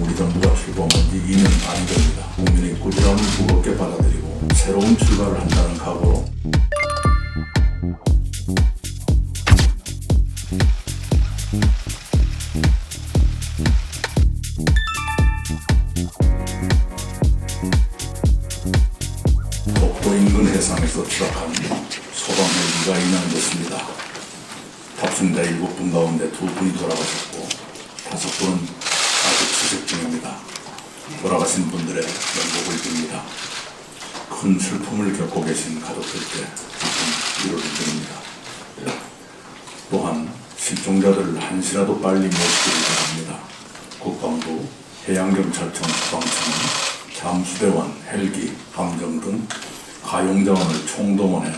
우리 정부가 출범한 지 2년 반이 됩니다. 국민의 꾸지람을 무겁게 받아들이고 새로운 출발을 한다는 각오로 독도 인근 해상에서 추락한 소방 헬기가 인양됐습니다. 탑승자 7분 가운데 2분이 돌아가셨고 5분은 아직 수색 중입니다. 돌아가신 분들의 명복을 빕니다. 큰 슬픔을 겪고 계신 가족들께 위로를 드립니다. 또한 실종자들을 한시라도 빨리 모시기를 바랍니다. 국방부, 해양경찰청, 소방청, 잠수대원, 헬기, 함정 등 가용자원을 총동원해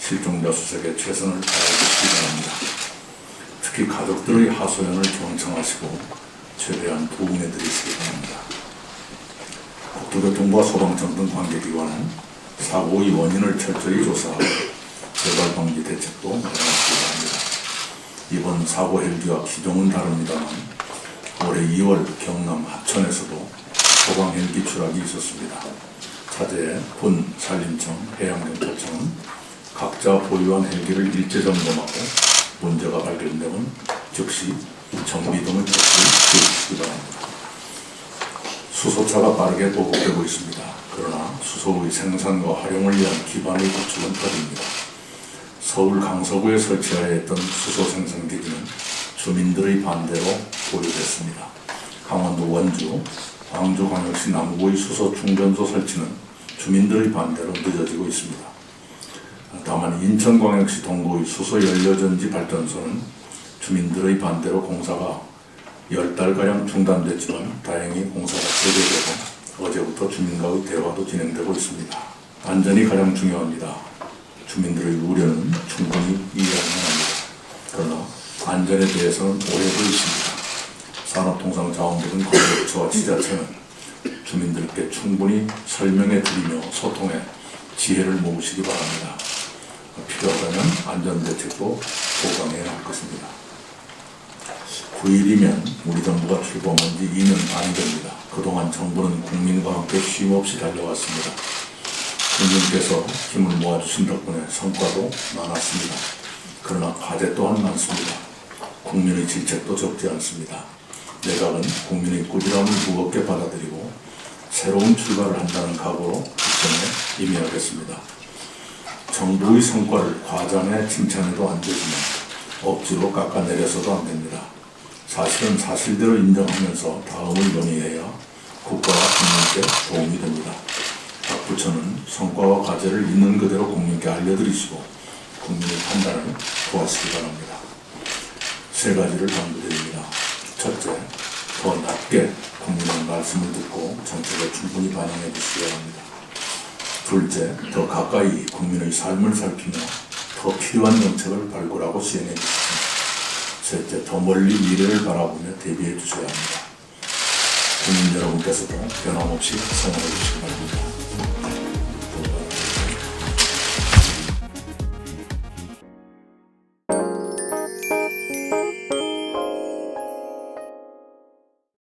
실종자 수색에 최선을 다해주시기 바랍니다. 특히 가족들의 하소연을 경청하시고 최대한 도움해 드리시기 바랍니다. 국토교통부와 소방청 등 관계기관은 사고의 원인을 철저히 조사하고 재발 방지 대책도 마련하시기 바랍니다. 이번 사고 헬기와 기종은 다릅니다만 올해 2월 경남 하천에서도 소방 헬기 추락이 있었습니다. 차제에 군, 산림청, 해양경찰청은 각자 보유한 헬기를 일제 점검하고 문제가 발견되면 즉시 정비 등의 조치를 취해주시기 바랍니다. 수소차가 빠르게 보급되고 있습니다. 그러나 수소의 생산과 활용을 위한 기반의 구축은 더딥니다. 서울 강서구에 설치하여 했던 수소 생산 기지는 주민들의 반대로 보류됐습니다. 강원도 원주, 광주광역시 남구의 수소 충전소 설치는 주민들의 반대로 늦어지고 있습니다. 다만 인천광역시 동구의 수소 연료전지 발전소는 주민들의 반대로 공사가 열 달가량 중단됐지만 다행히 공사가 재개되고 어제부터 주민과의 대화도 진행되고 있습니다. 안전이 가장 중요합니다. 주민들의 우려는 충분히 이해하면 합니다. 그러나 안전에 대해서는 오해도 있습니다. 산업통상자원부 등 건설부처와 지자체는 주민들께 충분히 설명해 드리며 소통해 지혜를 모으시기 바랍니다. 필요하다면 안전대책도 보강해야 할 것입니다. 9일이면 우리 정부가 출범한 지 2년 반이 됩니다. 그동안 정부는 국민과 함께 쉼없이 달려왔습니다. 국민께서 힘을 모아주신 덕분에 성과도 많았습니다. 그러나 과제 또한 많습니다. 국민의 질책도 적지 않습니다. 내각은 국민의 꾸지람을 무겁게 받아들이고 새로운 출발을 한다는 각오로 국정에 임해야겠습니다. 정부의 성과를 과장해 칭찬해도 안 되지만 억지로 깎아내려서도 안 됩니다. 사실은 사실대로 인정하면서 다음을 논의해야 국가와 국민께 도움이 됩니다. 각 부처는 성과와 과제를 있는 그대로 국민께 알려드리시고 국민의 판단을 도와주시기 바랍니다. 세 가지를 당부드립니다. 첫째, 더 낮게 국민의 말씀을 듣고 정책에 충분히 반영해 주시기 바랍니다. 둘째, 더 가까이 국민의 삶을 살피며 더 필요한 정책을 발굴하고 시행해 주십시오. 셋째, 더 멀리 미래를 바라보며 대비해 주셔야 합니다. 국민 여러분께서도 변함없이 생활해 주시기 바랍니다.